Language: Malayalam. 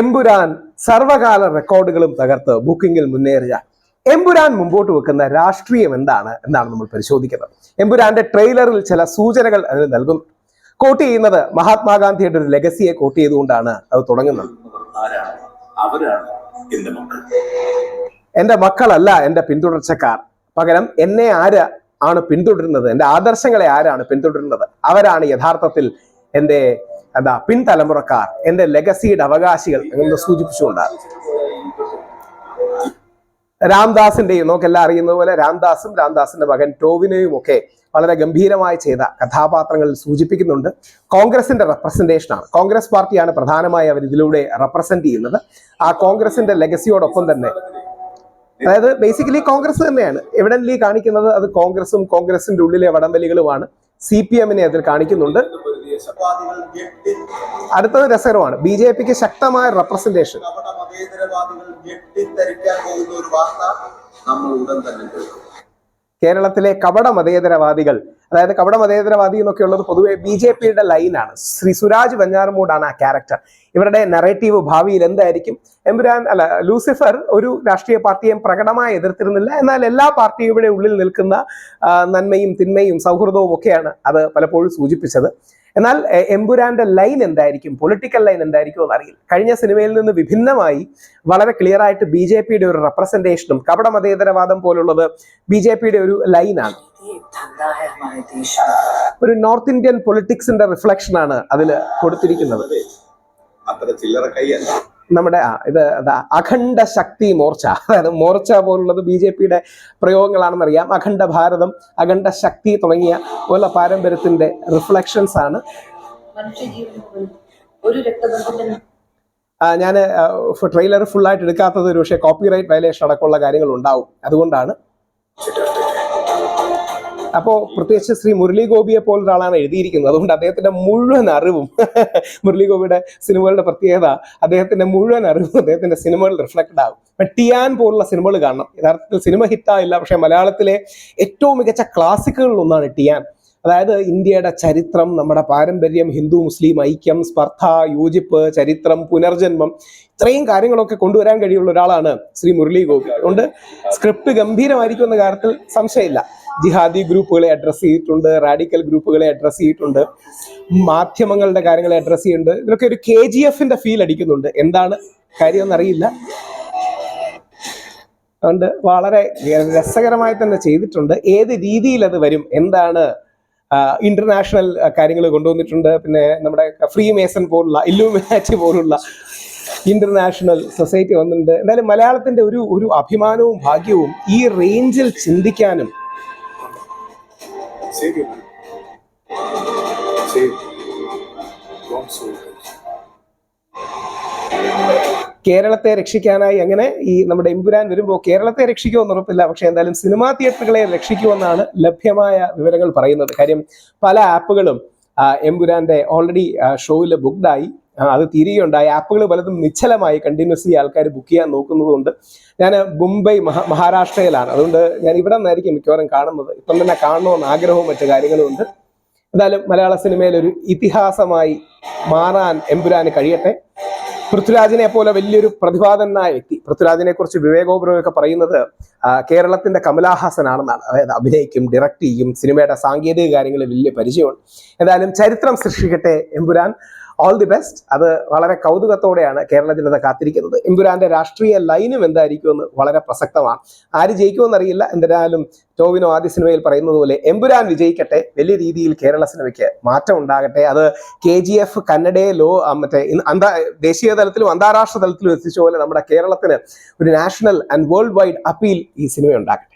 എമ്പുരാൻ സർവകാല റെക്കോർഡുകളും തകർത്ത് ബുക്കിംഗിൽ മുന്നേറിയ എമ്പുരാൻ മുമ്പോട്ട് വെക്കുന്ന രാഷ്ട്രീയം എന്താണ് എന്നാണ് നമ്മൾ പരിശോധിക്കുന്നത്. എമ്പുരാന്റെ ട്രെയിലറിൽ ചില സൂചനകൾ അതിന് നൽകുന്നു. കോട്ട് ചെയ്യുന്നത് മഹാത്മാഗാന്ധിയുടെ ഒരു ലെഗസിയെ കോട്ട് ചെയ്തുകൊണ്ടാണ് അത് തുടങ്ങുന്നത്. എന്റെ മക്കളല്ല എന്റെ പിന്തുടർച്ചക്കാർ. പകരം എന്നെ ആര് ആണ് പിന്തുടരുന്നത്? എന്റെ ആദർശങ്ങളെ ആരാണ് പിന്തുടരുന്നത്? അവരാണ് യഥാർത്ഥത്തിൽ എന്റെ എന്താ പിൻതലമുറക്കാർ എന്റെ ലെഗസിയുടെ അവകാശികൾ എന്ന് സൂചിപ്പിച്ചുകൊണ്ടാണ്. രാംദാസിന്റെയും നമുക്കെല്ലാം അറിയുന്ന പോലെ രാംദാസും രാംദാസിന്റെ മകൻ ടോവിനെയും ഒക്കെ വളരെ ഗംഭീരമായി ചെയ്ത കഥാപാത്രങ്ങളിൽ സൂചിപ്പിക്കുന്നുണ്ട്. കോൺഗ്രസിന്റെ റെപ്രസെന്റേഷനാണ് കോൺഗ്രസ് പാർട്ടിയാണ് പ്രധാനമായി അവർ ഇതിലൂടെ റെപ്രസെന്റ് ചെയ്യുന്നത്. ആ കോൺഗ്രസിന്റെ ലെഗസിയോടൊപ്പം തന്നെ അതായത് ബേസിക്കലി കോൺഗ്രസ് തന്നെയാണ്. എവിഡൻലി കാണിക്കുന്നത്? അത് കോൺഗ്രസും കോൺഗ്രസിന്റെ ഉള്ളിലെ വടംവലികളുമാണ്. സി പി എമ്മിനെ അതിൽ കാണിക്കുന്നുണ്ട്. അടുത്തത് രസകരമാണ്. ബി ജെ പിക്ക് ശക്തമായ റെപ്രസെന്റേഷൻ കേരളത്തിലെ കപട മതേതരവാദികൾ അതായത് കപട മതേതരവാദി എന്നൊക്കെ ഉള്ളത് പൊതുവെ ബി ജെ പിയുടെ ലൈനാണ് ശ്രീ സുരാജ് വെഞ്ഞാറമൂടാണ് ആ ക്യാരക്ടർ ഇവരുടെ നറേറ്റീവ് ഭാവിയിൽ എന്തായിരിക്കും? എമ്പുരാൻ അല്ല ലൂസിഫർ ഒരു രാഷ്ട്രീയ പാർട്ടിയെയും പ്രകടമായി എതിർത്തിരുന്നില്ല. എന്നാൽ എല്ലാ പാർട്ടിയുടെ ഉള്ളിൽ നിൽക്കുന്ന നന്മയും തിന്മയും സൗഹൃദവും ഒക്കെയാണ് അത് പലപ്പോഴും സൂചിപ്പിച്ചത്. എന്നാൽ എംപുരാന്റെ ലൈൻ എന്തായിരിക്കും? പൊളിറ്റിക്കൽ ലൈൻ എന്തായിരിക്കും എന്നറിയില്ല. കഴിഞ്ഞ സിനിമയിൽ നിന്ന് വിഭിന്നമായി വളരെ ക്ലിയർ ആയിട്ട് ബി ജെ പിയുടെ ഒരു റെപ്രസെന്റേഷനും കപട മതേതരവാദം പോലുള്ളത് ബി ജെ പിയുടെ ഒരു ലൈനാണ്. ഒരു നോർത്ത് ഇന്ത്യൻ പൊളിറ്റിക്സിന്റെ റിഫ്ലക്ഷനാണ് അതിൽ കൊടുത്തിരിക്കുന്നത്. അത്ര ചില്ലറ കൈയല്ല. നമ്മുടെ ആ ഇത് അഖണ്ഡ ശക്തി മോർച്ച. അതായത് മോർച്ച പോലുള്ളത് ബി ജെ പിയുടെ പ്രയോഗങ്ങളാണെന്നറിയാം. അഖണ്ഡ ഭാരതം അഖണ്ഡ ശക്തി തുടങ്ങിയ പോലുള്ള പാരമ്പര്യത്തിന്റെ റിഫ്ലക്ഷൻസ് ആണ്. ഞാൻ ട്രെയിലർ ഫുള്ളായിട്ട് എടുക്കാത്തത് ഒരു പക്ഷേ കോപ്പിറൈറ്റ് വയലേഷൻ അടക്കമുള്ള കാര്യങ്ങൾ ഉണ്ടാവും അതുകൊണ്ടാണ്. അപ്പോൾ പ്രത്യേകിച്ച് ശ്രീ മുരളി ഗോപിയെ പോലൊരാളാണ് എഴുതിയിരിക്കുന്നത്. അതുകൊണ്ട് അദ്ദേഹത്തിന്റെ മുഴുവൻ അറിവും മുരളി ഗോപിയുടെ സിനിമകളുടെ പ്രത്യേകത അദ്ദേഹത്തിന്റെ മുഴുവൻ അറിവും അദ്ദേഹത്തിന്റെ സിനിമകളിൽ റിഫ്ലക്റ്റഡ് ആകും. ടിയാൻ പോലുള്ള സിനിമകൾ കാണണം. യഥാർത്ഥത്തിൽ സിനിമ ഹിറ്റായില്ല പക്ഷേ മലയാളത്തിലെ ഏറ്റവും മികച്ച ക്ലാസിക്കുകളിൽ ഒന്നാണ് ടിയാൻ. അതായത് ഇന്ത്യയുടെ ചരിത്രം നമ്മുടെ പാരമ്പര്യം ഹിന്ദു മുസ്ലിം ഐക്യം സ്പർദ്ധ യോജിപ്പ് ചരിത്രം പുനർജന്മം ഇത്രയും കാര്യങ്ങളൊക്കെ കൊണ്ടുവരാൻ കഴിയുള്ള ഒരാളാണ് ശ്രീ മുരളി ഗോപി അതുകൊണ്ട് സ്ക്രിപ്റ്റ് ഗംഭീരമായിരിക്കും എന്ന കാര്യത്തിൽ സംശയമില്ല. ജിഹാദി ഗ്രൂപ്പുകളെ അഡ്രസ്സ് ചെയ്തിട്ടുണ്ട് റാഡിക്കൽ ഗ്രൂപ്പുകളെ അഡ്രസ്സ് ചെയ്തിട്ടുണ്ട് മാധ്യമങ്ങളുടെ കാര്യങ്ങളെ അഡ്രസ്സ് ചെയ്യുന്നുണ്ട്. ഇതൊക്കെ ഒരു കെ ജി എഫിന്റെ ഫീൽ അടിക്കുന്നുണ്ട്. എന്താണ് കാര്യമൊന്നും അറിയില്ല അതുകൊണ്ട് വളരെ രസകരമായി തന്നെ ചെയ്തിട്ടുണ്ട്. ഏത് രീതിയിൽ അത് വരും? എന്താണ് ഇന്റർനാഷണൽ കാര്യങ്ങൾ കൊണ്ടുവന്നിട്ടുണ്ട്. പിന്നെ നമ്മുടെ ഫ്രീ മേസൺ പോലുള്ള ഇല്ലുമിനാറ്റി പോലുള്ള ഇന്റർനാഷണൽ സൊസൈറ്റി വന്നിട്ടുണ്ട്. എന്തായാലും മലയാളത്തിന്റെ ഒരു ഒരു അഭിമാനവും ഭാഗ്യവും ഈ റേഞ്ചിൽ ചിന്തിക്കാനും Save your money. കേരളത്തെ രക്ഷിക്കാനായി അങ്ങനെ ഈ നമ്മുടെ എമ്പുരാൻ വരുമ്പോൾ കേരളത്തെ രക്ഷിക്കുമെന്ന് ഉറപ്പില്ല. പക്ഷെ എന്തായാലും സിനിമാ തിയേറ്ററുകളെ രക്ഷിക്കുമെന്നാണ് ലഭ്യമായ വിവരങ്ങൾ പറയുന്നത്. കാര്യം പല ആപ്പുകളും എമ്പുരാന്റെ ഓൾറെഡി ഷോയിൽ ബുക്ക്ഡായി അത് തീരുകയുണ്ടായി ആപ്പുകൾ പലതും നിശ്ചലമായി കണ്ടിന്യൂസ്ലി ആൾക്കാർ ബുക്ക് ചെയ്യാൻ നോക്കുന്നതുകൊണ്ട് ഞാൻ മുംബൈ മഹാ മഹാരാഷ്ട്രയിലാണ്. അതുകൊണ്ട് ഞാൻ ഇവിടെ നിന്നായിരിക്കും മിക്കവാറും കാണുന്നത്. ഇപ്പം തന്നെ കാണണമെന്ന് ആഗ്രഹവും മറ്റു കാര്യങ്ങളും ഉണ്ട്. എന്തായാലും മലയാള സിനിമയിൽ ഒരു ഇതിഹാസമായി മാറാൻ എമ്പുരാന് കഴിയട്ടെ. പൃഥ്വിരാജിനെ പോലെ വലിയൊരു പ്രതിഭാതനായ വ്യക്തി പൃഥ്വിരാജിനെ കുറിച്ച് വിവേകോപുരമൊക്കെ പറയുന്നത് കേരളത്തിന്റെ കമലാഹാസൻ ആണെന്നാണ് അതായത് അഭിനയിക്കും ഡയറക്റ്റ് ചെയ്യും സിനിമയുടെ സാങ്കേതിക കാര്യങ്ങളിൽ വലിയ പരിചയമുണ്ട്. എന്തായാലും ചരിത്രം സൃഷ്ടിക്കട്ടെ എമ്പുരാൻ. ഓൾ ദി ബെസ്റ്റ് അത് വളരെ കൗതുകത്തോടെയാണ് കേരള ജനത കാത്തിരിക്കുന്നത്. എമ്പുരാന്റെ രാഷ്ട്രീയ ലൈനും എന്തായിരിക്കുമെന്ന് വളരെ പ്രസക്തമാണ്. ആര് ജയിക്കുമെന്ന് അറിയില്ല എന്തായാലും ടോവിനോ ആദ്യ സിനിമയിൽ പറയുന്നത് പോലെ എമ്പുരാൻ വിജയിക്കട്ടെ. വലിയ രീതിയിൽ കേരള സിനിമയ്ക്ക് മാറ്റം ഉണ്ടാകട്ടെ. അത് കെ ജി എഫ് കന്നഡയെ ലോ മറ്റേ അന്താ ദേശീയ തലത്തിലും അന്താരാഷ്ട്ര തലത്തിലും എത്തിച്ച പോലെ നമ്മുടെ കേരളത്തിന് ഒരു national and world wide appeal ഈ സിനിമ ഉണ്ടാകട്ടെ